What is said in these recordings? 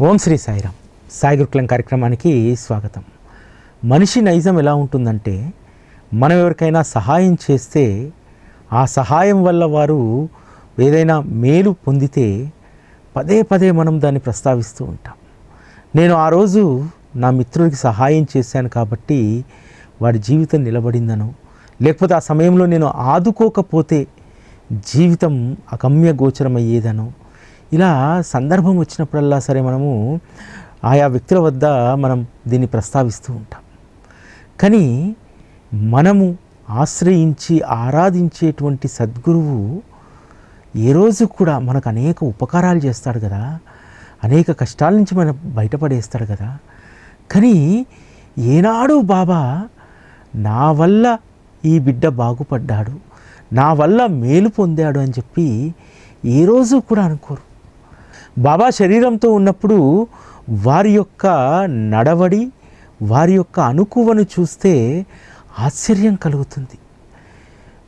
ఓం శ్రీ సాయిరామ్. సాయి గురుకులం కార్యక్రమానికి స్వాగతం. మనిషి నైజం ఎలా ఉంటుందంటే మనం ఎవరికైనా సహాయం చేస్తే ఆ సహాయం వల్ల వారు ఏదైనా మేలు పొందితే పదే పదే మనం దాన్ని ప్రస్తావిస్తూ ఉంటాం. నేను ఆ రోజు నా మిత్రుడికి సహాయం చేశాను కాబట్టి వాడి జీవితం నిలబడిందనో లేకపోతే ఆ సమయంలో నేను ఆదుకోకపోతే జీవితం అగమ్య గోచరమయ్యేదనో ఇలా సందర్భం వచ్చినప్పుడల్లా సరే మనము ఆయా వ్యక్తుల వద్ద మనం దీన్ని ప్రస్తావిస్తూ ఉంటాం. కానీ మనము ఆశ్రయించి ఆరాధించేటువంటి సద్గురువు ఏ రోజు కూడా మనకు అనేక ఉపకారాలు చేస్తాడు కదా. అనేక కష్టాల నుంచి మనం బయటపడేస్తాడు కదా. కానీ ఏనాడు బాబా నా వల్ల ఈ బిడ్డ బాగుపడ్డాడు నా వల్ల మేలు పొందాడు అని చెప్పి ఏ రోజు కూడా అనుకోరు. బాబా శరీరంతో ఉన్నప్పుడు వారి యొక్క నడవడి వారి యొక్క అనుకువను చూస్తే ఆశ్చర్యం కలుగుతుంది.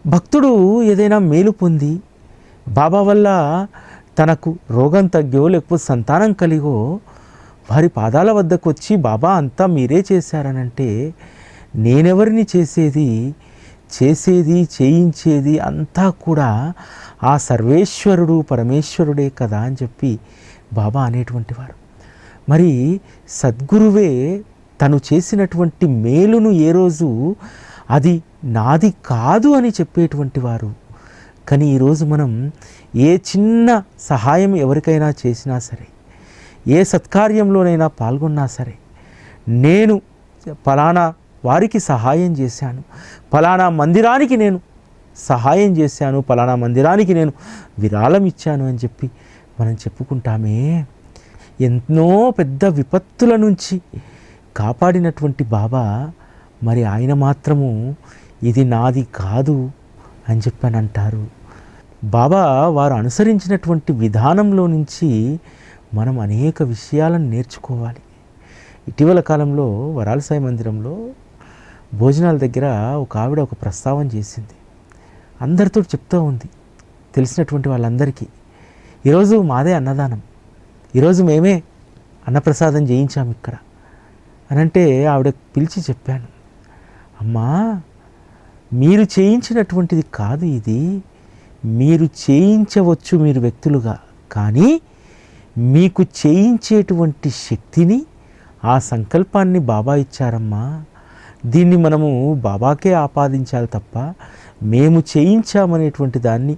భక్తుడు ఏదైనా మేలు పొంది బాబా వల్ల తనకు రోగం తగ్గో లేకపోతే సంతానం కలిగో వారి పాదాల వద్దకు వచ్చి బాబా అంతా మీరే చేశారనంటే నేనెవరిని చేసేది? చేసేది చేయించేది అంతా కూడా ఆ సర్వేశ్వరుడు పరమేశ్వరుడే కదా అని చెప్పి బాబా అనేటువంటి వారు. మరి సద్గురువే తను చేసినటువంటి మేలును ఏ రోజు అది నాది కాదు అని చెప్పేటువంటి వారు. కానీ ఈరోజు మనం ఏ చిన్న సహాయం ఎవరికైనా చేసినా సరే ఏ సత్కార్యంలోనైనా పాల్గొన్నా సరే నేను ఫలానా వారికి సహాయం చేశాను ఫలానా మందిరానికి నేను సహాయం చేశాను ఫలానా మందిరానికి నేను విరాళం ఇచ్చాను అని చెప్పి మనం చెప్పుకుంటామే. ఎన్నో పెద్ద విపత్తుల నుంచి కాపాడినటువంటి బాబా మరి ఆయన మాత్రము ఇది నాది కాదు అని చెప్పని అంటారు. బాబా వారు అనుసరించినటువంటి విధానంలో నుంచి మనం అనేక విషయాలను నేర్చుకోవాలి. ఇటీవల కాలంలో వరాల సాయి మందిరంలో భోజనాల దగ్గర ఒక ఆవిడ ఒక ప్రస్తావన చేసింది. అందరితో చెప్తూ ఉంది. తెలిసినటువంటి వాళ్ళందరికీ ఈరోజు మాదే అన్నదానం. ఈరోజు మేమే అన్నప్రసాదం చేయించాం ఇక్కడ. అని అంటే ఆవిడ పిలిచి చెప్పాను. అమ్మా మీరు చేయించినటువంటిది కాదు ఇది. మీరు చేయించవచ్చు మీరు వ్యక్తులుగా కానీ మీకు చేయించేటువంటి శక్తిని ఆ సంకల్పాన్ని బాబా ఇచ్చారమ్మా. దీన్ని మనము బాబాకే ఆపాదించాలి తప్ప మేము చేయించామనేటువంటి దాన్ని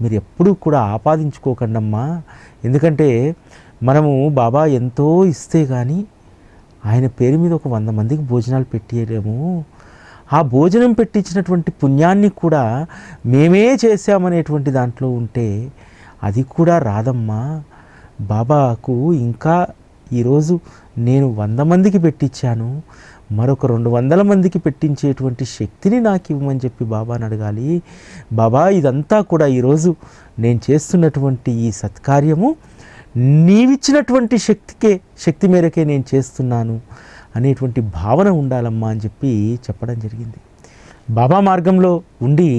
మీరు ఎప్పుడూ కూడా ఆపాదించుకోకండమ్మా. ఎందుకంటే మనము బాబా ఎంతో ఇస్తే కానీ ఆయన పేరు మీద ఒక వంద మందికి భోజనాలు పెట్టేయలేము. ఆ భోజనం పెట్టించినటువంటి పుణ్యాన్ని కూడా మేమే చేశామనేటువంటి దాంట్లో ఉంటే అది కూడా రాదమ్మా. బాబాకు ఇంకా ఈరోజు నేను వంద మందికి పెట్టించాను మరొక రెండు వందల మందికి పెట్టించేటువంటి శక్తిని నాకు ఇవ్వమని చెప్పి బాబాని అడగాలి. బాబా ఇదంతా కూడా ఈరోజు నేను చేస్తున్నటువంటి ఈ సత్కార్యము నీవిచ్చినటువంటి శక్తికే శక్తి మేరకే నేను చేస్తున్నాను అనేటువంటి భావన ఉండాలమ్మా అని చెప్పి చెప్పడం జరిగింది. బాబా మార్గంలో ఉండి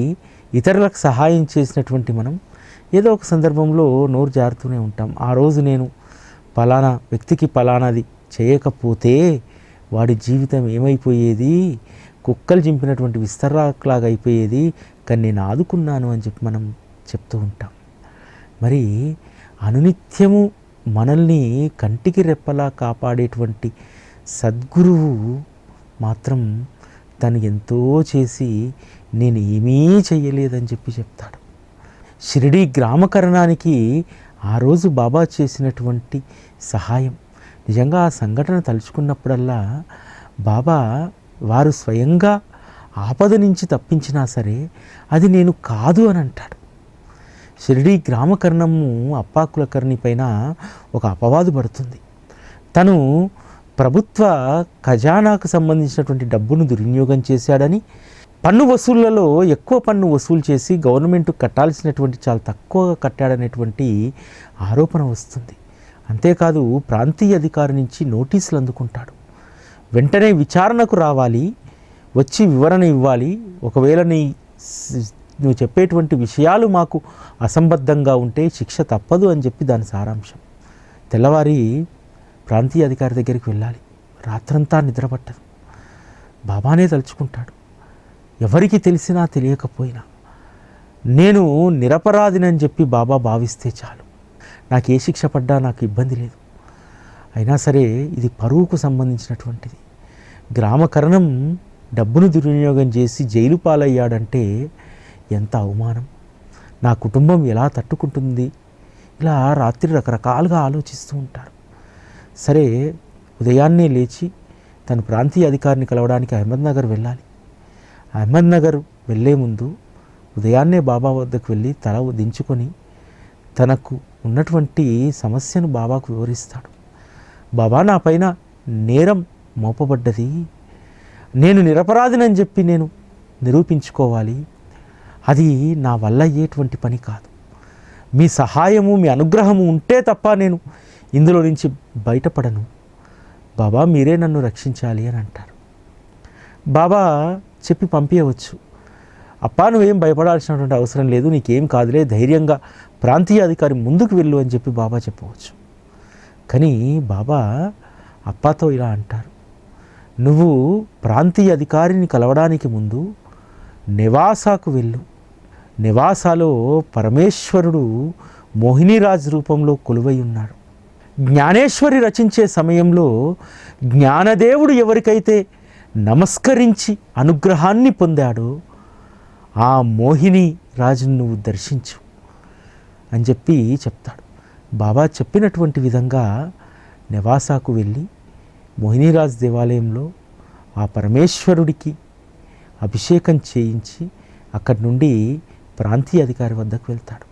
ఇతరులకు సహాయం చేసినటువంటి మనం ఏదో ఒక సందర్భంలో నోరు జారుతూనే ఉంటాం. ఆ రోజు నేను పలానా వ్యక్తికి పలానాది చేయకపోతే వాడి జీవితం ఏమైపోయేది? కుక్కలు చింపినటువంటి విస్తరాకులాగా అయిపోయేది? కానీ నేను ఆదుకున్నాను అని చెప్పి మనం చెప్తూ ఉంటాం. మరి అనునిత్యము మనల్ని కంటికి రెప్పలా కాపాడేటువంటి సద్గురువు మాత్రం తను ఎంతో చేసి నేను ఏమీ చేయలేదని చెప్పి చెప్తాడు. షిరిడి గ్రామకరణానికి ఆ రోజు బాబా చేసినటువంటి సహాయం నిజంగా ఆ సంఘటన తలుచుకున్నప్పుడల్లా బాబా వారు స్వయంగా ఆపద నుంచి తప్పించినా సరే అది నేను కాదు అని అంటాడు. షిరిడి గ్రామకర్ణము అప్పాకులకర్ణి పైన ఒక అపవాదు పడుతుంది. తను ప్రభుత్వ ఖజానాకు సంబంధించినటువంటి డబ్బును దుర్వినియోగం చేశాడని పన్ను వసూళ్ళలో ఎక్కువ పన్ను వసూలు చేసి గవర్నమెంట్ కట్టాల్సినటువంటి చాలా తక్కువగా కట్టాడనేటువంటి ఆరోపణ వస్తుంది. అంతేకాదు ప్రాంతీయ అధికారి నుంచి నోటీసులు అందుకుంటాడు. వెంటనే విచారణకు రావాలి వచ్చి వివరణ ఇవ్వాలి. ఒకవేళ నీ నువ్వు చెప్పేటువంటి విషయాలు మాకు అసంబద్ధంగా ఉంటే శిక్ష తప్పదు అని చెప్పి దాని సారాంశం. తెల్లవారి ప్రాంతీయ అధికారి దగ్గరికి వెళ్ళాలి. రాత్రంతా నిద్రపట్టదు. బాబానే తలుచుకుంటాడు. ఎవరికి తెలిసినా తెలియకపోయినా. నేను నిరపరాధినని చెప్పి బాబా భావిస్తే చాలు. నాకు ఏ శిక్ష పడ్డా నాకు ఇబ్బంది లేదు. అయినా సరే ఇది పరువుకు సంబంధించినటువంటిది. గ్రామకరణం డబ్బును దుర్వినియోగం చేసి జైలు పాలయ్యాడంటే ఎంత అవమానం. నా కుటుంబం ఎలా తట్టుకుంటుంది? ఇలా రాత్రి రకరకాలుగా ఆలోచిస్తూ ఉంటారు. సరే ఉదయాన్నే లేచి తన ప్రాంతీయ అధికారిని కలవడానికి అహ్మద్నగర్ వెళ్ళాలి. అహ్మద్నగర్ వెళ్ళే ముందు ఉదయాన్నే బాబా వద్దకు వెళ్ళి తల దించుకొని తనకు ఉన్నటువంటి సమస్యను బాబాకు వివరిస్తాడు. బాబా నా పైన నేరం మోపబడ్డది. నేను నిరపరాధినని చెప్పి నేను నిరూపించుకోవాలి. అది నా వల్ల అయ్యేటువంటి పని కాదు. మీ సహాయము మీ అనుగ్రహము ఉంటే తప్ప నేను ఇందులో నుంచి బయటపడను. బాబా మీరే నన్ను రక్షించాలి అని అంటారు. బాబా చెప్పి పంపించవచ్చు అప్పా నువ్వేం భయపడాల్సినటువంటి అవసరం లేదు నీకేం కాదులే ధైర్యంగా ప్రాంతీయ అధికారి ముందుకు వెళ్ళు అని చెప్పి బాబా చెప్పవచ్చు. కానీ బాబా అప్పాతో ఇలా అంటారు. నువ్వు ప్రాంతీయ అధికారిని కలవడానికి ముందు నివాసాకు వెళ్ళు. నివాసాలో పరమేశ్వరుడు మోహినీరాజ్ రూపంలో కొలువై ఉన్నాడు. జ్ఞానేశ్వరి రచించే సమయంలో జ్ఞానదేవుడు ఎవరికైతే నమస్కరించి అనుగ్రహాన్ని పొందాడో ఆ మోహిని రాజును నువ్వు దర్శించు అని చెప్పి చెప్తాడు. బాబా చెప్పినటువంటి విధంగా నివాసాకు వెళ్ళి మోహినీరాజ్ దేవాలయంలో ఆ పరమేశ్వరుడికి అభిషేకం చేయించి అక్కడి నుండి ప్రాంతీయ అధికారి వద్దకు వెళ్తాడు.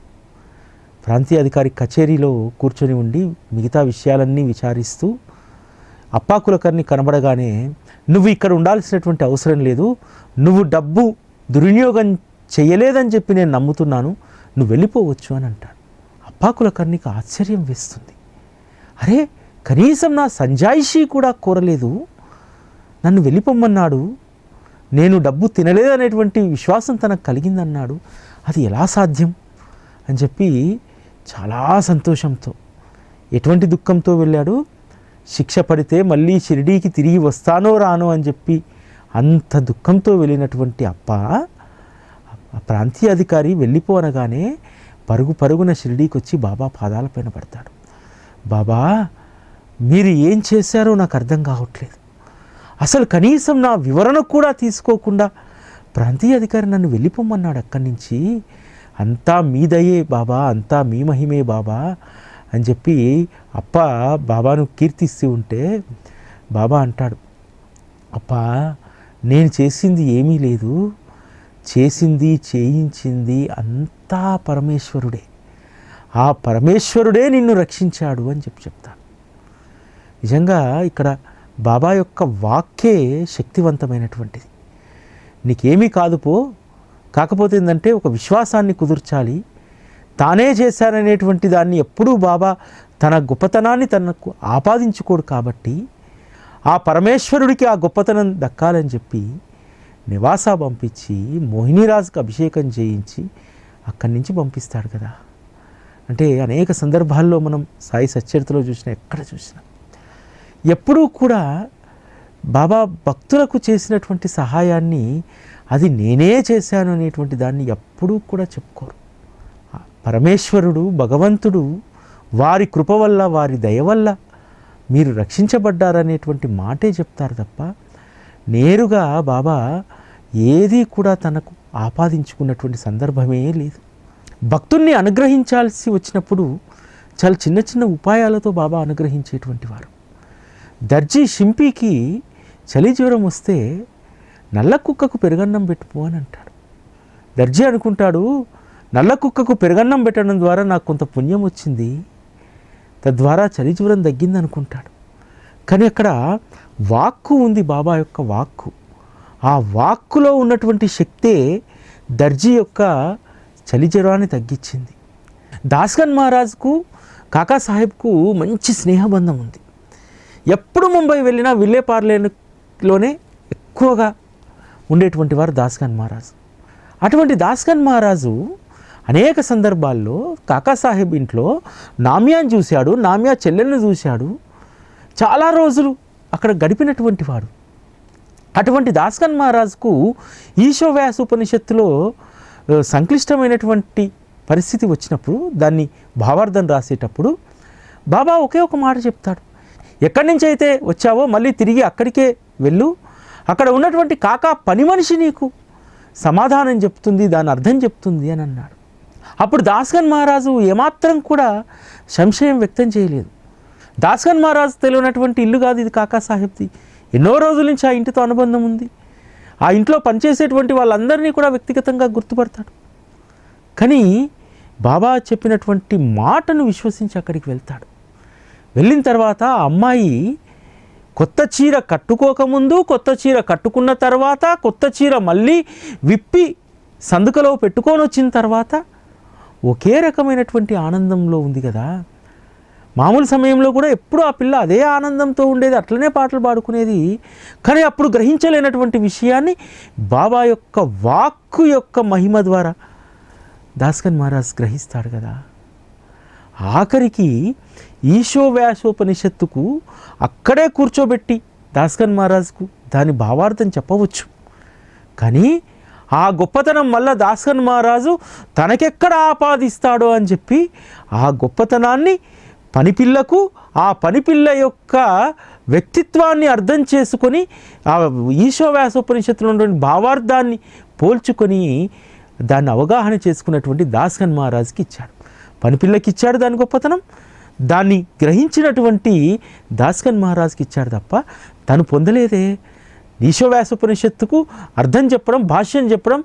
ప్రాంతీయ అధికారి కచేరీలో కూర్చొని ఉండి మిగతా విషయాలన్నీ విచారిస్తూ అప్పాకులకర్ని కనబడగానే నువ్వు ఇక్కడ ఉండాల్సినటువంటి అవసరం లేదు నువ్వు డబ్బు దుర్వినియోగం చేయలేదని చెప్పి నేను నమ్ముతున్నాను. నువ్వు వెళ్ళిపోవచ్చు అని అంటాడు. అప్పాకులకర్ణికి ఆశ్చర్యం వేస్తుంది. అరే కనీసం నా సంజాయిషీ కూడా కోరలేదు. నన్ను వెళ్ళిపోమ్మన్నాడు. నేను డబ్బు తినలేదనేటువంటి విశ్వాసం తనకు కలిగిందన్నాడు. అది ఎలా సాధ్యం? అని చెప్పి చాలా సంతోషంతో ఎటువంటి దుఃఖంతో వెళ్ళాడు. శిక్ష పడితే మళ్ళీ షిరిడీకి తిరిగి వస్తానో రానో అని చెప్పి అంత దుఃఖంతో వెళ్ళినటువంటి అప్ప ప్రాంతీయ అధికారి వెళ్ళిపోనగానే పరుగు పరుగున షిరిడీకి వచ్చి బాబా పాదాలపైన పడతాడు. బాబా మీరు ఏం చేశారో నాకు అర్థం కావట్లేదు. అసలు కనీసం నా వివరణ కూడా తీసుకోకుండా ప్రాంతీయ అధికారి నన్ను వెళ్ళిపోమన్నాడు అక్కడి నుంచి. అంతా మీదయే బాబా అంతా మీ మహిమే బాబా అని చెప్పి అప్ప బాబాను కీర్తిస్తూ ఉంటే బాబా అంటాడు. అప్ప నేను చేసింది ఏమీ లేదు. చేసింది చేయించింది అంతా పరమేశ్వరుడే. ఆ పరమేశ్వరుడే నిన్ను రక్షించాడు అని చెప్పి చెప్తాను నిజంగా ఇక్కడ బాబా యొక్క వాక్యే శక్తివంతమైనటువంటిది. నీకేమీ కాదు పో. కాకపోతే ఏంటంటే ఒక విశ్వాసాన్ని కుదుర్చాలి. తానే చేశారనేటువంటి దాన్ని ఎప్పుడూ బాబా తన గొప్పతనాన్ని తనకు ఆపాదించుకోడు కాబట్టి ఆ పరమేశ్వరుడికి ఆ గొప్పతనం దక్కాలని చెప్పి నివాసా పంపించి మోహినీరాజుకు అభిషేకం చేయించి అక్కడి నుంచి పంపిస్తాడు కదా. అంటే అనేక సందర్భాల్లో మనం సాయి సచ్చరితలో చూసిన ఎక్కడ చూసినా ఎప్పుడూ కూడా బాబా భక్తులకు చేసినటువంటి సహాయాన్ని అది నేనే చేశాను అనేటువంటి దాన్ని ఎప్పుడూ కూడా చెప్పుకోరు. పరమేశ్వరుడు భగవంతుడు వారి కృప వల్ల వారి దయ వల్ల మీరు రక్షించబడ్డారనేటువంటి మాటే చెప్తారు తప్ప నేరుగా బాబా ఏది కూడా తనకు ఆపాదించుకున్నటువంటి సందర్భమే లేదు. భక్తుణ్ణి అనుగ్రహించాల్సి వచ్చినప్పుడు చాలా చిన్న చిన్న ఉపాయాలతో బాబా అనుగ్రహించేటువంటి వారు. దర్జీ షింపీకి చలి జ్వరం వస్తే నల్ల కుక్కకు పెరుగన్నం పెట్టుపో అని అంటాడు. దర్జీ అనుకుంటాడు నల్ల కుక్కకు పెరుగన్నం పెట్టడం ద్వారా నాకు కొంత పుణ్యం వచ్చింది తద్వారా చలి జ్వరం తగ్గింది అనుకుంటాడు కానీ అక్కడ వాక్కు ఉంది బాబా యొక్క వాక్కు. ఆ వాక్కులో ఉన్నటువంటి శక్తే దర్జీ యొక్క చలి జ్వరాన్ని తగ్గించింది. దాస్గన్ మహారాజ్కు కాకాసాహెబ్కు మంచి స్నేహబంధం ఉంది. ఎప్పుడు ముంబై వెళ్ళినా విల్లేపార్లేలోనే ఎక్కువగా ఉండేటువంటి వారు దాస్గన్ మహారాజ్. అటువంటి దాస్గన్ మహారాజు అనేక సందర్భాల్లో కాకాసాహెబ్ ఇంట్లో నామ్యాని చూశాడు నామ్యా చెల్లెల్ని చూశాడు. చాలా రోజులు అక్కడ గడిపినటువంటి వాడు. అటువంటి దాస్కన్ మహారాజుకు ఈశోవ్యాస ఉపనిషత్తులో సంక్లిష్టమైనటువంటి పరిస్థితి వచ్చినప్పుడు దాన్ని భావార్థం రాసేటప్పుడు బాబా ఒకే ఒక మాట చెప్తాడు. ఎక్కడి నుంచి అయితే వచ్చావో మళ్ళీ తిరిగి అక్కడికే వెళ్ళు. అక్కడ ఉన్నటువంటి కాకా పని మనిషి నీకు సమాధానం చెప్తుంది దాని అర్థం చెప్తుంది అని అన్నాడు. అప్పుడు దాస్గన్ మహారాజు ఏమాత్రం కూడా సంశయం వ్యక్తం చేయలేదు. దాస్గన్ మహారాజు తెలియనటువంటి ఇల్లు కాదు ఇది కాకా సాహెబ్ది. ఎన్నో రోజుల నుంచి ఆ ఇంటితో అనుబంధం ఉంది. ఆ ఇంట్లో పనిచేసేటువంటి వాళ్ళందరినీ కూడా వ్యక్తిగతంగా గుర్తుపడతాడు. కానీ బాబా చెప్పినటువంటి మాటను విశ్వసించి అక్కడికి వెళ్తాడు. వెళ్ళిన తర్వాత ఆ అమ్మాయి కొత్త చీర కట్టుకోకముందు కొత్త చీర కట్టుకున్న తర్వాత కొత్త చీర మళ్ళీ విప్పి సందుకలో పెట్టుకొని వచ్చిన తర్వాత ఒకే రకమైనటువంటి ఆనందంలో ఉంది కదా. మామూలు సమయంలో కూడా ఎప్పుడూ ఆ పిల్ల అదే ఆనందంతో ఉండేది అట్లనే పాటలు పాడుకునేది. కానీ అప్పుడు గ్రహించలేనటువంటి విషయాన్ని బాబా యొక్క వాక్కు యొక్క మహిమ ద్వారా దాస్కన్ మహారాజ్ గ్రహిస్తాడు కదా. ఆఖరికి ఈశోవ్యాసోపనిషత్తుకు అక్కడే కూర్చోబెట్టి దాస్కన్ మహారాజ్కు దాని భావార్థం చెప్పవచ్చు. కానీ ఆ గొప్పతనం వల్ల దాసన్ మహారాజు తనకెక్కడ ఆపాదిస్తాడో అని చెప్పి ఆ గొప్పతనాన్ని పనిపిల్లకు ఆ పనిపిల్ల యొక్క వ్యక్తిత్వాన్ని అర్థం చేసుకొని ఆ ఈశోవ్యాసోపనిషత్తులో ఉన్నటువంటి భావార్థాన్ని పోల్చుకొని దాన్ని అవగాహన చేసుకున్నటువంటి దాస్కన్ మహారాజుకి ఇచ్చాడు. పనిపిల్లకి ఇచ్చాడు దాని గొప్పతనం. దాన్ని గ్రహించినటువంటి దాస్కన్ మహారాజుకి ఇచ్చాడు తప్ప తను పొందలేదే. ఈశోవ్యాసోపనిషత్తుకు అర్థం చెప్పడం భాష్యం చెప్పడం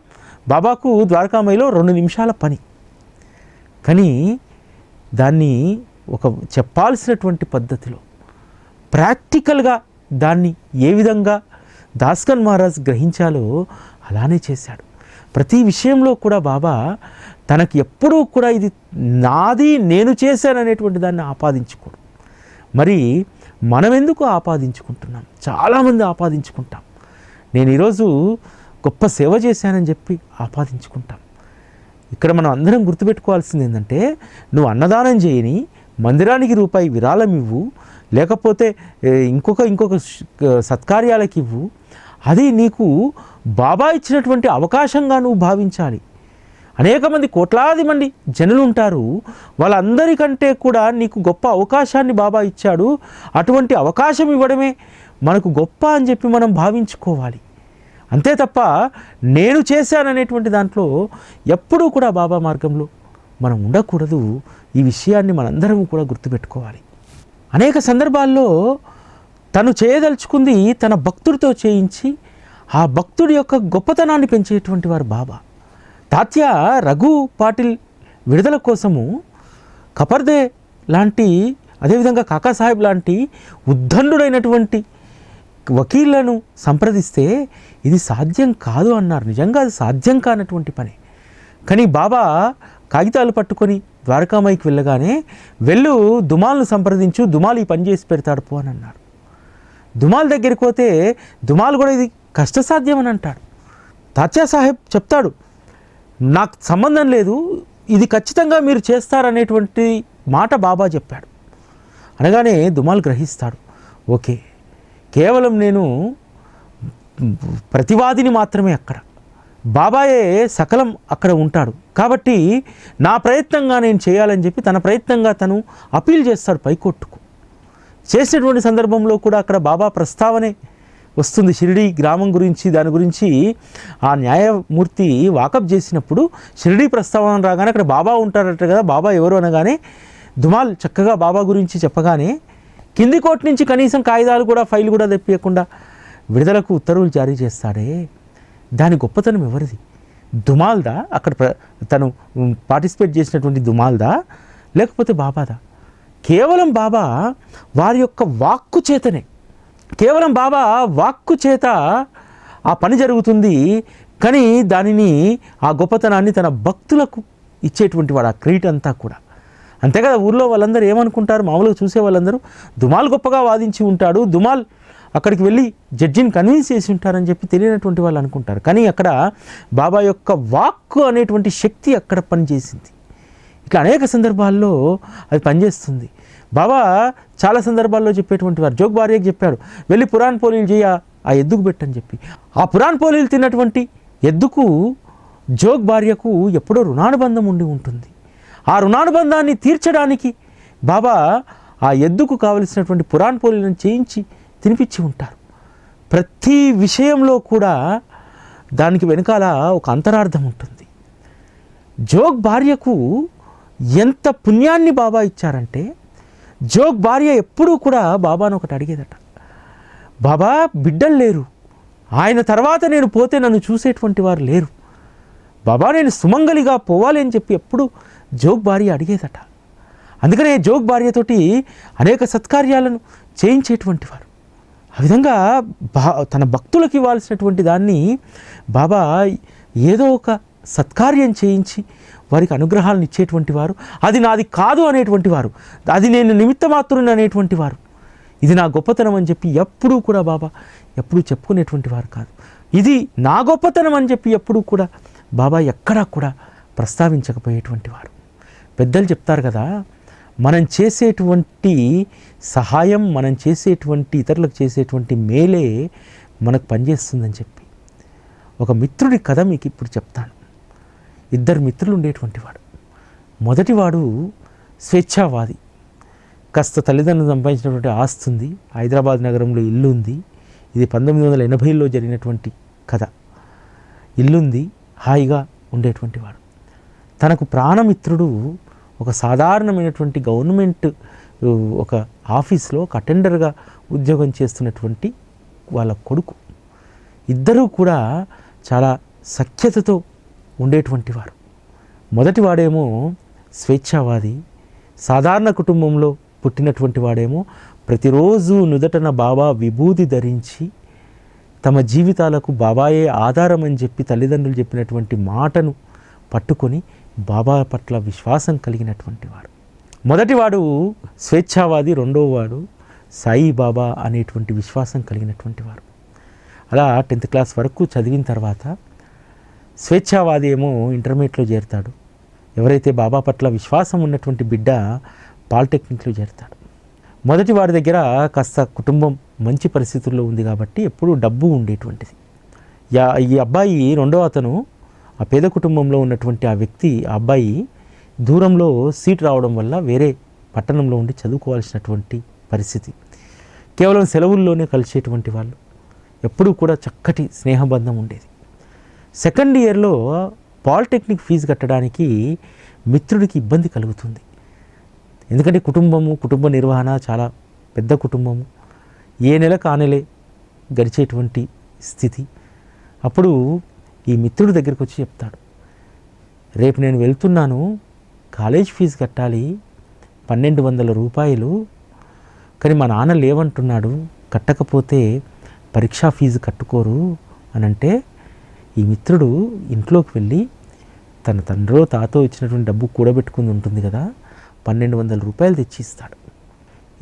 బాబాకు ద్వారకామయిలో రెండు నిమిషాల పని. కానీ దాన్ని ఒక చెప్పాల్సినటువంటి పద్ధతిలో ప్రాక్టికల్గా దాన్ని ఏ విధంగా దాస్కన్ మహారాజ్ గ్రహించాలో అలానే చేశాడు. ప్రతి విషయంలో కూడా బాబా తనకి ఎప్పుడూ కూడా ఇది నాది నేను చేశాననేటువంటి దాన్ని ఆపాదించుకోడు. మరి మనం ఎందుకు ఆపాదించుకుంటున్నాం? చాలామంది ఆపాదించుకుంటాం. నేను ఈరోజు గొప్ప సేవ చేశానని చెప్పి ఆపాదించుకుంటాం. ఇక్కడ మనం అందరం గుర్తుపెట్టుకోవాల్సింది ఏంటంటే నువ్వు అన్నదానం చేయని మందిరానికి రూపాయి విరాళం ఇవ్వు లేకపోతే ఇంకొక ఇంకొక సత్కార్యాలకు ఇవ్వు అది నీకు బాబా ఇచ్చినటువంటి అవకాశంగా నువ్వు భావించాలి. అనేక మంది కోట్లాది మంది జనులు ఉంటారు. వాళ్ళందరికంటే కూడా నీకు గొప్ప అవకాశాన్ని బాబా ఇచ్చాడు. అటువంటి అవకాశం ఇవ్వడమే మనకు గొప్ప అని చెప్పి మనం భావించుకోవాలి. అంతే తప్ప నేను చేశాననేటువంటి దాంట్లో ఎప్పుడూ కూడా బాబా మార్గంలో మనం ఉండకూడదు. ఈ విషయాన్ని మనందరం కూడా గుర్తుపెట్టుకోవాలి. అనేక సందర్భాల్లో తను చేయదలుచుకుంది తన భక్తుడితో చేయించి ఆ భక్తుడి యొక్క గొప్పతనాన్ని పెంచేటువంటి వారు బాబా. తాత్య రఘు పాటిల్ విడుదల కోసము కపర్దే లాంటి అదేవిధంగా కాకాసాహెబ్ లాంటి ఉద్దండుడైనటువంటి వకీళ్ళను సంప్రదిస్తే ఇది సాధ్యం కాదు అన్నారు. నిజంగా అది సాధ్యం కానటువంటి పని. కానీ బాబా కాగితాలు పట్టుకొని ద్వారకామాయికి వెళ్ళగానే వెళ్ళు దుమాల్ను సంప్రదించు దుమాల్ ఈ పని చేసి పెడతాడు పో అని అన్నాడు దుమాల్ దగ్గరికి పోతే దుమాల్ కూడా ఇది కష్టసాధ్యం అని అంటాడు. తాత్యా సాహెబ్ చెప్తాడు నాకు సంబంధం లేదు ఇది ఖచ్చితంగా మీరు చేస్తారనేటువంటి మాట బాబా చెప్పాడు. అనగానే దుమాల్ గ్రహిస్తాడు. ఓకే కేవలం నేను ప్రతివాదిని మాత్రమే అక్కడ. బాబాయే సకలం అక్కడ ఉంటాడు. కాబట్టి నా ప్రయత్నంగా నేను చేయాలని చెప్పి తన ప్రయత్నంగా తను అపీల్ చేస్తాడు పైకోట్టుకు. చేసినటువంటి సందర్భంలో కూడా అక్కడ బాబా ప్రస్తావనే వస్తుంది. షిరిడి గ్రామం గురించి దాని గురించి ఆ న్యాయమూర్తి వాకప్ చేసినప్పుడు షిరిడి ప్రస్తావన రాగానే అక్కడ బాబా ఉంటారట కదా బాబా ఎవరు అనగానే దుమాల్ చక్కగా బాబా గురించి చెప్పగానే కింది కోర్టు నుంచి కనీసం కాగితాలు కూడా ఫైల్ కూడా తెప్పియకుండా విడుదలకు ఉత్తర్వులు జారీ చేస్తాడే దాని గొప్పతనం ఎవరిది? దుమాల్దా? అక్కడ ప్ర- తను పార్టిసిపేట్ చేసినటువంటి దుమాల్దా? లేకపోతే బాబాదా? కేవలం బాబా వారి యొక్క వాక్కు చేతనే కేవలం బాబా వాక్కు చేత ఆ పని జరుగుతుంది కానీ దానిని ఆ గొప్పతనాన్ని తన భక్తులకు ఇచ్చేటువంటి వాడు ఆ క్రీట్ అంతా కూడా. అంతే కదా ఊర్లో వాళ్ళందరూ ఏమనుకుంటారు? మామూలుగా చూసే వాళ్ళందరూ దుమాల్ గొప్పగా వాదించి ఉంటాడు దుమాల్ అక్కడికి వెళ్ళి జడ్జిని కన్విన్స్ చేసి ఉంటారని చెప్పి తెలియనటువంటి వాళ్ళు అనుకుంటారు. కానీ అక్కడ బాబా యొక్క వాక్కు అనేటువంటి శక్తి అక్కడ పనిచేసింది. ఇట్లా అనేక సందర్భాల్లో అది పనిచేస్తుంది. బాబా చాలా సందర్భాల్లో చెప్పేటువంటి వారు. జోగ్ భార్యకి చెప్పాడు వెళ్ళి పురాణ్ పోలీలు చేయ ఆ ఎద్దుకు పెట్టని చెప్పి. ఆ పురాణ్ పోలీలు తిన్నటువంటి ఎద్దుకు జోగ్ భార్యకు ఎప్పుడో రుణానుబంధం ఉండి ఉంటుంది. ఆ రుణానుబంధాన్ని తీర్చడానికి బాబా ఆ ఎద్దుకు కావలసినటువంటి పురాణ్ పోలీలను చేయించి తినిపించి ఉంటారు. ప్రతి విషయంలో కూడా దానికి వెనకాల ఒక అంతరార్థం ఉంటుంది. జోగ్ భార్యకు ఎంత పుణ్యాన్ని బాబా ఇచ్చారంటే జోగ్ భార్య ఎప్పుడూ కూడా బాబాను ఒకటి అడిగేదట. బాబా బిడ్డలు లేరు. ఆయన తర్వాత నేను పోతే నన్ను చూసేటువంటి వారు లేరు. బాబా నేను సుమంగలిగా పోవాలి అని చెప్పి ఎప్పుడు జోగ్ భార్య అడిగేదట. అందుకనే జోగ్ భార్యతోటి అనేక సత్కార్యాలను చేయించేటువంటి వారు. ఆ విధంగా బా తన భక్తులకు ఇవ్వాల్సినటువంటి దాన్ని బాబా ఏదో ఒక సత్కార్యం చేయించి వారికి అనుగ్రహాలను ఇచ్చేటువంటి వారు. అది నాది కాదు అనేటువంటి వారు. అది నేను నిమిత్తమాత్రుని అనేటువంటి వారు. ఇది నా గొప్పతనం అని చెప్పి ఎప్పుడూ కూడా బాబా ఎప్పుడూ చెప్పుకునేటువంటి వారు కాదు. ఇది నా గొప్పతనం అని చెప్పి ఎప్పుడూ కూడా బాబా ఎక్కడా కూడా ప్రస్తావించకపోయేటువంటి వారు. పెద్దలు చెప్తారు కదా మనం చేసేటువంటి సహాయం మనం చేసేటువంటి ఇతరులకు చేసేటువంటి మేలే మనకు పనిచేస్తుందని చెప్పి. ఒక మిత్రుడి కథ మీకు ఇప్పుడు చెప్తాను. ఇద్దరు మిత్రులు ఉండేటువంటి వాడు. మొదటివాడు స్వేచ్ఛావాది. కాస్త తల్లిదండ్రులు సంపాదించినటువంటి ఆస్తి ఉంది. హైదరాబాద్ నగరంలో ఇల్లు ఉంది. ఇది పంతొమ్మిది వందల ఎనభైలో జరిగినటువంటి కథ. ఇల్లుంది హాయిగా ఉండేటువంటి వాడు. తనకు ప్రాణమిత్రుడు ఒక సాధారణమైనటువంటి గవర్నమెంట్ ఒక ఆఫీస్లో ఒక అటెండర్గా ఉద్యోగం చేస్తున్నటువంటి వాళ్ళ కొడుకు. ఇద్దరూ కూడా చాలా సఖ్యతతో ఉండేటువంటి వారు. మొదటి వాడేమో స్వేచ్ఛావాది సాధారణ కుటుంబంలో పుట్టినటువంటి వాడేమో ప్రతిరోజు నుదటన బాబా విభూది ధరించి తమ జీవితాలకు బాబాయే ఆధారం అని చెప్పి తల్లిదండ్రులు చెప్పినటువంటి మాటను పట్టుకొని బాబా పట్ల విశ్వాసం కలిగినటువంటి వాడు మొదటివాడు స్వేచ్ఛావాది రెండోవాడు సాయి బాబా అనేటువంటి విశ్వాసం కలిగినటువంటి వారు. అలా టెన్త్ క్లాస్ వరకు చదివిన తర్వాత స్వేచ్ఛావాది ఏమో ఇంటర్మీడియట్లో చేరుతాడు. ఎవరైతే బాబా పట్ల విశ్వాసం ఉన్నటువంటి బిడ్డ పాలిటెక్నిక్లో చేరుతాడు. మొదటి వారి దగ్గర కాస్త కుటుంబం మంచి పరిస్థితుల్లో ఉంది కాబట్టి ఎప్పుడూ డబ్బు ఉండేటువంటిది. యా ఈ అబ్బాయి రెండో అతను ఆ పేద కుటుంబంలో ఉన్నటువంటి ఆ వ్యక్తి ఆ అబ్బాయి దూరంలో సీట్ రావడం వల్ల వేరే పట్టణంలో ఉండి చదువుకోవాల్సినటువంటి పరిస్థితి. కేవలం సెలవుల్లోనే కలిసేటువంటి వాళ్ళు. ఎప్పుడూ కూడా చక్కటి స్నేహబంధం ఉండేది. సెకండ్ ఇయర్లో పాలిటెక్నిక్ ఫీజు కట్టడానికి మిత్రుడికి ఇబ్బంది కలుగుతుంది. ఎందుకంటే కుటుంబము కుటుంబ నిర్వహణ చాలా పెద్ద కుటుంబము. ఏ నెల కానెలే గడిచేటువంటి స్థితి. అప్పుడు ఈ మిత్రుడి దగ్గరికి వచ్చి చెప్తాడు. రేపు నేను వెళ్తున్నాను కాలేజ్ ఫీజు కట్టాలి పన్నెండు వందల రూపాయలు. కానీ మా నాన్న లేవంటున్నాడు కట్టకపోతే పరీక్షా ఫీజు కట్టుకోరు అని అంటే ఈ మిత్రుడు ఇంట్లోకి వెళ్ళి తన తండ్రో తాతో ఇచ్చినటువంటి డబ్బు కూడబెట్టుకుని ఉంటుంది కదా పన్నెండు వందల రూపాయలు తెచ్చి ఇస్తాడు.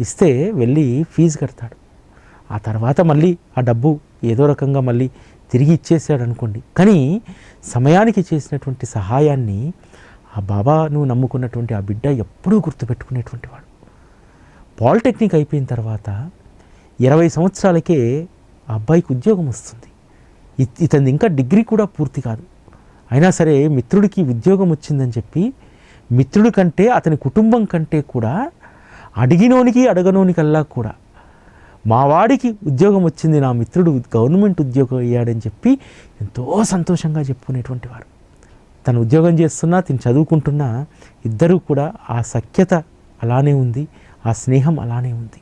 ఇస్తే వెళ్ళి ఫీజు కడతాడు. ఆ తర్వాత మళ్ళీ ఆ డబ్బు ఏదో రకంగా మళ్ళీ తిరిగి ఇచ్చేసాడు అనుకోండి. కానీ సమయానికి చేసినటువంటి సహాయాన్ని ఆ బాబాను నమ్ముకున్నటువంటి ఆ బిడ్డ ఎప్పుడూ గుర్తుపెట్టుకునేటువంటి వాడు. పాలిటెక్నిక్ అయిపోయిన తర్వాత ఇరవై సంవత్సరాలకే ఆ అబ్బాయికి ఉద్యోగం వస్తుంది. ఇత- ఇంకా డిగ్రీ కూడా పూర్తి కాదు. అయినా సరే మిత్రుడికి ఉద్యోగం వచ్చిందని చెప్పి మిత్రుడి కంటే అతని కుటుంబం కంటే కూడా అడిగినోనికి అడగనోనికల్లా కూడా మా వాడికి ఉద్యోగం వచ్చింది నా మిత్రుడు గవర్నమెంట్ ఉద్యోగం అయ్యాడని చెప్పి ఎంతో సంతోషంగా చెప్పుకునేటువంటి వారు. తను ఉద్యోగం చేస్తున్నా తిని చదువుకుంటున్నా ఇద్దరూ కూడా ఆ సఖ్యత అలానే ఉంది ఆ స్నేహం అలానే ఉంది.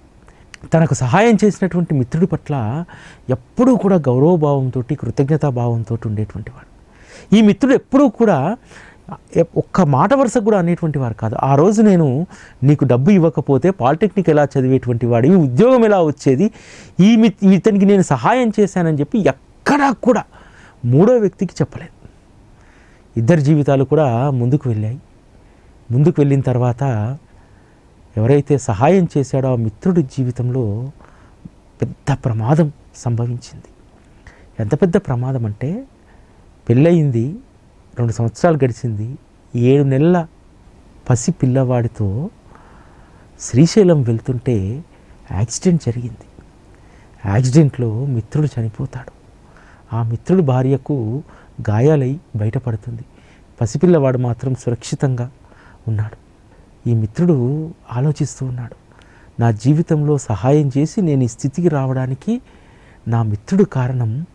తనకు సహాయం చేసినటువంటి మిత్రుడి పట్ల ఎప్పుడూ కూడా గౌరవభావంతో కృతజ్ఞతాభావంతో ఉండేటువంటి వాడు. ఈ మిత్రుడు ఎప్పుడూ కూడా ఒక్క మాట వరుస కూడా అనేటువంటి వారు కాదు. ఆ రోజు నేను నీకు డబ్బు ఇవ్వకపోతే పాలిటెక్నిక్ ఎలా చదివేటువంటి వాడు ఈ ఉద్యోగం ఎలా వచ్చేది ఈ మి ఇతనికి నేను సహాయం చేశానని చెప్పి ఎక్కడా కూడా మూడో వ్యక్తికి చెప్పలేదు. ఇద్దరి జీవితాలు కూడా ముందుకు వెళ్ళాయి. ముందుకు వెళ్ళిన తర్వాత ఎవరైతే సహాయం చేశాడో ఆ మిత్రుడి జీవితంలో పెద్ద ప్రమాదం సంభవించింది. ఎంత పెద్ద ప్రమాదం అంటే పెళ్ళయింది రెండు సంవత్సరాలు గడిచింది ఏడు నెలల పసి పిల్లవాడితో శ్రీశైలం వెళ్తుంటే యాక్సిడెంట్ జరిగింది. యాక్సిడెంట్లో మిత్రుడు చనిపోతాడు. ఆ మిత్రుడు భార్యకు గాయాలై బయటపడుతుంది. పసిపిల్లవాడు మాత్రం సురక్షితంగా ఉన్నాడు. ఈ మిత్రుడు ఆలోచిస్తూ ఉన్నాడు. నా జీవితంలో సహాయం చేసి నేను ఈ స్థితికి రావడానికి నా మిత్రుడు కారణం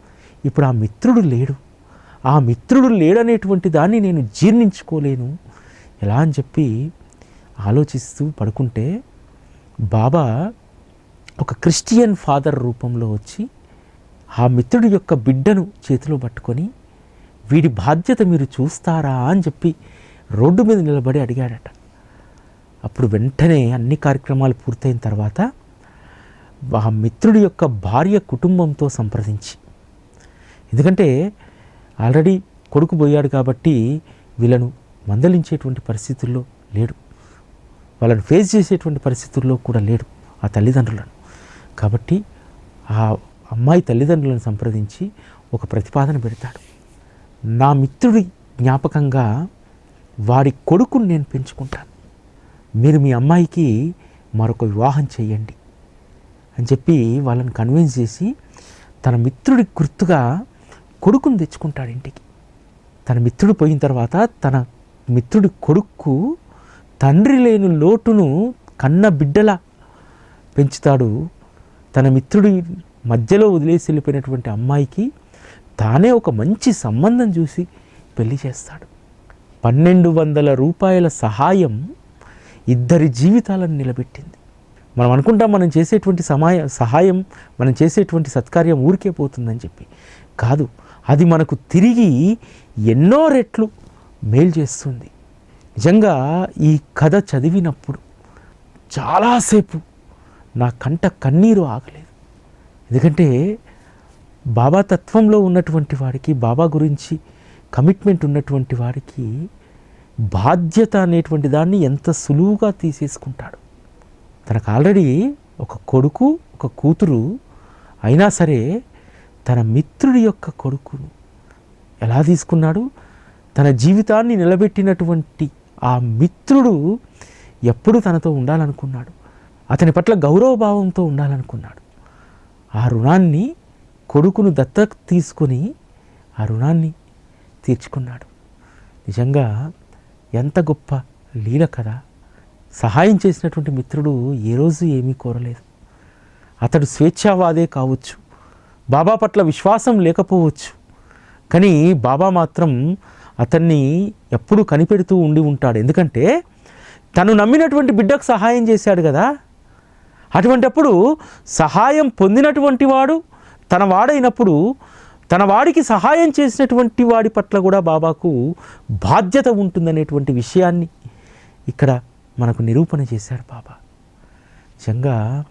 ఇప్పుడు ఆ మిత్రుడు లేడు. ఆ మిత్రుడు లేడనేటువంటి దాన్ని నేను జీర్ణించుకోలేను. ఎలా అని చెప్పి ఆలోచిస్తూ పడుకుంటే బాబా ఒక క్రిస్టియన్ ఫాదర్ రూపంలో వచ్చి ఆ మిత్రుడి యొక్క బిడ్డను చేతిలో పట్టుకొని వీడి బాధ్యత మీరు చూస్తారా అని చెప్పి రోడ్డు మీద నిలబడి అడిగాడట. అప్పుడు వెంటనే అన్ని కార్యక్రమాలు పూర్తయిన తర్వాత ఆ మిత్రుడి యొక్క భార్య కుటుంబంతో సంప్రదించి. ఎందుకంటే ఆల్రెడీ కొడుకు పోయాడు కాబట్టి వీళ్ళను మందలించేటువంటి పరిస్థితుల్లో లేడు. వాళ్ళని ఫేస్ చేసేటువంటి పరిస్థితుల్లో కూడా లేడు ఆ తల్లిదండ్రులను. కాబట్టి ఆ అమ్మాయి తల్లిదండ్రులను సంప్రదించి ఒక ప్రతిపాదన పెడతాడు. నా మిత్రుడి జ్ఞాపకంగా వారి కొడుకుని నేను పెంచుకుంటాను. మీరు మీ అమ్మాయికి మరొక వివాహం చేయండి అని చెప్పి వాళ్ళని కన్విన్స్ చేసి తన మిత్రుడి గుర్తుగా కొడుకుని తెచ్చుకుంటాడు ఇంటికి. తన మిత్రుడు పోయిన తర్వాత తన మిత్రుడి కొడుకు తండ్రి లేని లోటును కన్న బిడ్డలా పెంచుతాడు. తన మిత్రుడి మధ్యలో వదిలేసి వెళ్ళిపోయినటువంటి అమ్మాయికి తానే ఒక మంచి సంబంధం చూసి పెళ్ళి చేస్తాడు. పన్నెండు వందల రూపాయల సహాయం ఇద్దరి జీవితాలను నిలబెట్టింది. మనం అనుకుంటాం మనం చేసేటువంటి సమాయ సహాయం మనం చేసేటువంటి సత్కార్యం ఊరికే పోతుందని చెప్పి. కాదు అది మనకు తిరిగి ఎన్నో రెట్లు మేలు చేస్తుంది. నిజంగా ఈ కథ చదివినప్పుడు చాలాసేపు నా కంట కన్నీరు ఆగలేదు. ఎందుకంటే బాబా తత్వంలో ఉన్నటువంటి వాడికి బాబా గురించి కమిట్మెంట్ ఉన్నటువంటి వాడికి బాధ్యత అనేటువంటి దాన్ని ఎంత సులువుగా తీసేసుకుంటాడు. తనకు ఆల్రెడీ ఒక కొడుకు ఒక కూతురు అయినా సరే తన మిత్రుడి యొక్క కొడుకును ఎలా తీసుకున్నాడు? తన జీవితాన్ని నిలబెట్టినటువంటి ఆ మిత్రుడు ఎప్పుడు తనతో ఉండాలనుకున్నాడు? అతని పట్ల గౌరవభావంతో ఉండాలనుకున్నాడు. ఆ రుణాన్ని కొడుకును దత్తత తీసుకొని ఆ రుణాన్ని తీర్చుకున్నాడు. నిజంగా ఎంత గొప్ప లీల కదా. సహాయం చేసినటువంటి మిత్రుడు ఏ రోజు ఏమీ కోరలేదు. అతడు స్వేచ్ఛావాదే కావచ్చు. బాబా పట్ల విశ్వాసం లేకపోవచ్చు. కానీ బాబా మాత్రం అతన్ని ఎప్పుడూ కనిపెడుతూ ఉండి ఉంటాడు. ఎందుకంటే తను నమ్మినటువంటి బిడ్డకు సహాయం చేశాడు కదా. అటువంటప్పుడు సహాయం పొందినటువంటి వాడు తన వాడైనప్పుడు తన వాడికి సహాయం చేసినటువంటి వాడి పట్ల కూడా బాబాకు బాధ్యత ఉంటుందనేటువంటి విషయాన్ని ఇక్కడ మనకు నిరూపణ చేశాడు బాబా. నిజంగా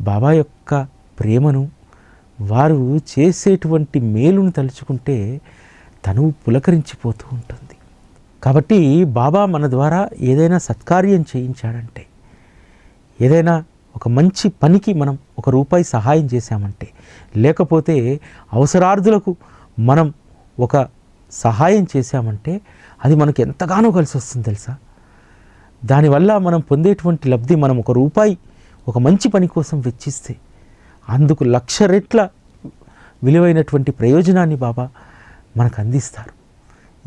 బాబా యొక్క ప్రేమను వారు చేసేటువంటి మేలును తలుచుకుంటే తను పులకరించిపోతూ ఉంటుంది. కాబట్టి బాబా మన ద్వారా ఏదైనా సత్కార్యం చేయించాడంటే ఏదైనా ఒక మంచి పనికి మనం ఒక రూపాయి సహాయం చేశామంటే లేకపోతే అవసరార్థులకు మనం ఒక సహాయం చేశామంటే అది మనకు ఎంతగానో కలిసి వస్తుంది తెలుసా? దానివల్ల మనం పొందేటువంటి లబ్ధి మనం ఒక రూపాయి ఒక మంచి పని కోసం వెచ్చిస్తే అందుకు లక్ష రెట్ల విలువైనటువంటి ప్రయోజనాన్ని బాబా మనకు అందిస్తారు.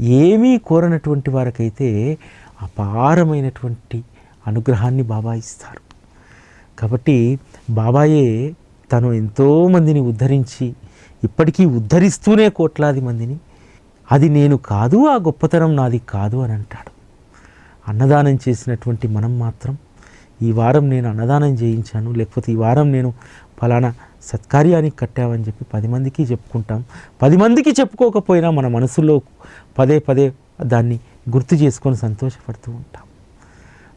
ఏమీ కోరనటువంటి వారికైతే అపారమైనటువంటి అనుగ్రహాన్ని బాబా ఇస్తారు. కాబట్టి బాబాయే తను ఎంతోమందిని ఉద్ధరించి ఇప్పటికీ ఉద్ధరిస్తూనే కోట్లాది మందిని అది నేను కాదు ఆ గొప్పతనం నాది కాదు అని అంటాడు. అన్నదానం చేసినటువంటి మనం మాత్రం ఈ వారం నేను అన్నదానం చేయించాను లేకపోతే ఈ వారం నేను ఫలానా సత్కార్యానికి కట్టామని చెప్పి పది మందికి చెప్పుకుంటాం. పది మందికి చెప్పుకోకపోయినా మన మనసులో పదే పదే దాన్ని గుర్తు చేసుకొని సంతోషపడుతూ ఉంటాం.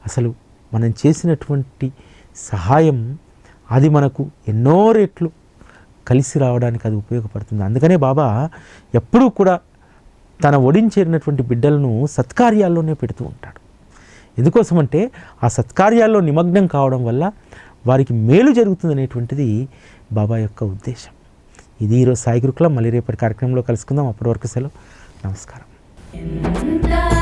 అసలు మనం చేసినటువంటి సహాయం అది మనకు ఎన్నో రెట్లు కలిసి రావడానికి అది ఉపయోగపడుతుంది. అందుకనే బాబా ఎప్పుడూ కూడా తన ఒడించేరినటువంటి బిడ్డలను సత్కార్యాల్లోనే పెడుతూ ఉంటాడు. ఎందుకోసమంటే ఆ సత్కార్యాల్లో నిమగ్నం కావడం వల్ల వారికి మేలు జరుగుతుంది అనేటువంటిది బాబా యొక్క ఉద్దేశం. ఇది ఈరోజు సాయి గురుకులం. మళ్ళీ రేపటి కార్యక్రమంలో కలుసుకుందాం. అప్పటి వరకు సెలవు. నమస్కారం.